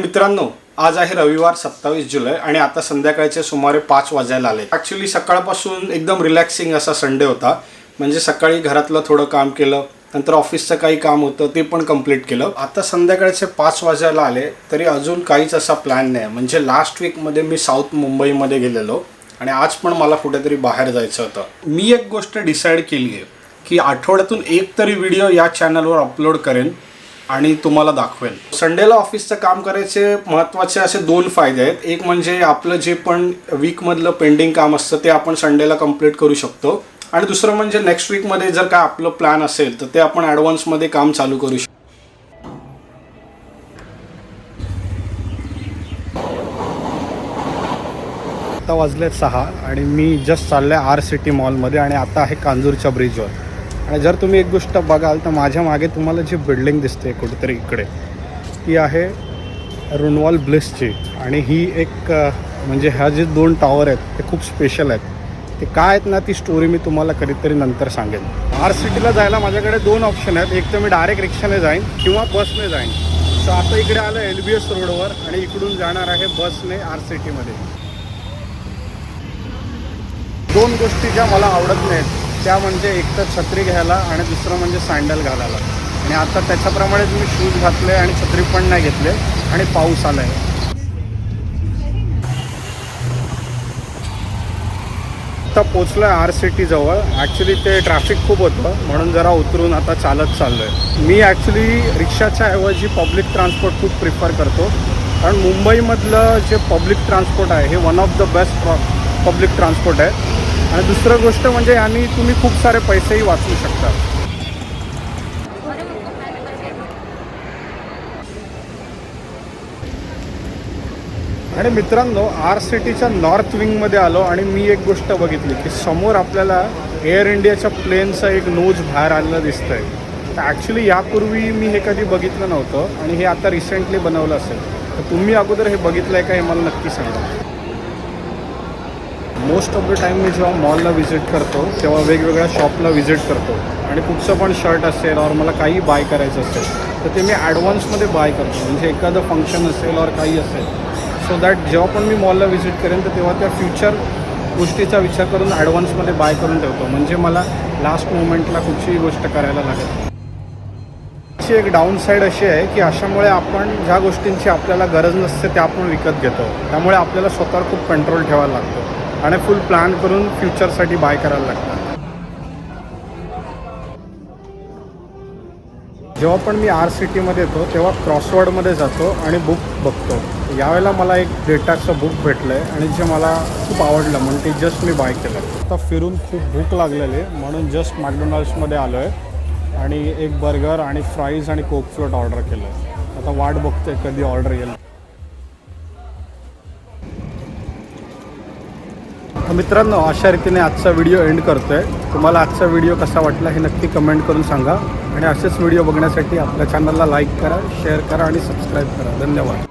मित्रांनो आज आहे रविवार सत्तावीस जुलै आणि आता संध्याकाळचे सुमारे पाच वाजायला आले. ॲक्च्युली सकाळपासून एकदम रिलॅक्सिंग असा संडे होता. म्हणजे सकाळी घरातलं थोडं काम केलं नंतर ऑफिसचं काही काम होतं ते पण कंप्लीट केलं. आता संध्याकाळचे पाच वाजायला आले तरी अजून काहीच असा प्लॅन नाही. म्हणजे लास्ट वीकमध्ये मी साऊथ मुंबईमध्ये गेलेलो आणि आज पण मला कुठेतरी बाहेर जायचं होतं. मी एक गोष्ट डिसाईड केली आहे की आठवड्यातून एक तरी व्हिडिओ या चॅनलवर अपलोड करेन आणि तुम्हाला दाखवेल. संडेला ऑफिसचं काम करायचे महत्त्वाचे असे दोन फायदे आहेत. एक म्हणजे आपलं जे पण वीकमधलं पेंडिंग काम असतं ते आपण संडेला कंप्लीट करू शकतो. आणि दुसरं म्हणजे नेक्स्ट वीकमध्ये जर काय आपलं प्लॅन असेल तर ते आपण ॲडव्हान्समध्ये काम चालू करू शकतो. आता वाजले सहा आणि मी जस्ट चाललंय आर सिटी मॉलमध्ये आणि आता आहे कांजूरच्या ब्रिजवर आणि जर तुम्ही एक गोष्ट बघाल तर माझ्या मागे तुम्हाला जी बिल्डिंग दिसते कुठेतरी इकडे ती आहे रुणवॉल ब्लिसची आणि ही एक म्हणजे ह्या जे दोन टॉवर आहेत ते खूप स्पेशल आहेत. ते काय आहेत ना ती स्टोरी मी तुम्हाला कधीतरी नंतर सांगेन. आर सिटीला जायला माझ्याकडे दोन ऑप्शन आहेत. एक तर मी डायरेक्ट रिक्षाने जाईन किंवा बसने जाईन. सो आता इकडे आलं एल बी एस रोडवर आणि इकडून जाणार आहे बसने आर सिटीमध्ये दोन गोष्टी ज्या मला आवडत नाहीत. त्या म्हणजे एक तर छत्री घ्यायला आणि दुसरं म्हणजे सँडल घालायला. आणि आता त्याच्याप्रमाणेच मी शूज घातले आणि छत्री पण नाही घेतले आणि पाऊस आला आहे आता पोचलो आहे आर सिटीजवळ ॲक्च्युली ते ट्रॅफिक खूप होतं म्हणून जरा उतरून आता चालत चाललो आहे मी ॲक्च्युली रिक्षाच्या ऐवजी पब्लिक ट्रान्सपोर्ट खूप प्रिफर करतो. कारण मुंबईमधलं जे पब्लिक ट्रान्सपोर्ट आहे हे one of the best public transport आहे. आणि दुसरं गोष्ट म्हणजे आणि तुम्ही खूप सारे पैसेही वाचवू शकता. आणि मित्रांनो आर सिटीच्या नॉर्थ विंगमध्ये आलो आणि मी एक गोष्ट बघितली की समोर आपल्याला एअर इंडियाच्या प्लेनचा एक नोज बाहेर आलेलं दिसतंय. तर ॲक्च्युली यापूर्वी मी हे कधी बघितलं नव्हतं आणि हे आता रिसेंटली बनवलं असेल. तर तुम्ही अगोदर हे बघितलं आहे का हे मला नक्की सांगा. मोस्ट ऑफ द टाईम मी जेव्हा मॉलला व्हिजिट करतो तेव्हा वेगवेगळ्या शॉपला व्हिजिट करतो. आणि कुठचं पण शर्ट असेल और मला काही बाय करायचं असेल तर ते मी ॲडव्हान्समध्ये बाय करतो. म्हणजे एखादं फंक्शन असेल और काही असेल. सो दॅट जेव्हा पण मी मॉलला व्हिजिट करेन तर तेव्हा त्या फ्युचर गोष्टीचा विचार करून ॲडव्हान्समध्ये बाय करून ठेवतो. म्हणजे मला लास्ट मोमेंटला कुठचीही गोष्ट करायला लागेल त्याची एक डाऊन साईड अशी आहे की अशामुळे आपण ज्या गोष्टींची आपल्याला गरज नसते त्या आपण विकत घेतो. त्यामुळे आपल्याला स्वतःवर खूप कंट्रोल ठेवायला लागतो. आणि फुल प्लॅन करून फ्युचरसाठी बाय करायला लागतं जेव्हा पण मी आर सिटीमध्ये येतो तेव्हा क्रॉसवर्डमध्ये जातो आणि बुक बघतो. यावेळेला मला एक डेटाचं बुक भेटलं आहे आणि जे मला खूप आवडलं म्हणून ते जस्ट मी बाय केलं. आता फिरून खूप भूक लागलेली आहे म्हणून जस्ट मॅकडोनाल्ड्समध्ये आलो आहे आणि एक बर्गर आणि फ्राईज आणि कोक फ्लोट ऑर्डर केलं आहे आता वाट बघतोय कधी ऑर्डर येईल. मित्रांनो अशा रीतीने आजचा व्हिडिओ एंड करतो आहे तुम्हाला आजचा व्हिडिओ कसा वाटला हे नक्की कमेंट करून सांगा. आणि असेच व्हिडिओ बघण्यासाठी आपल्या चॅनलला लाईक करा शेअर करा आणि सबस्क्राईब करा. धन्यवाद.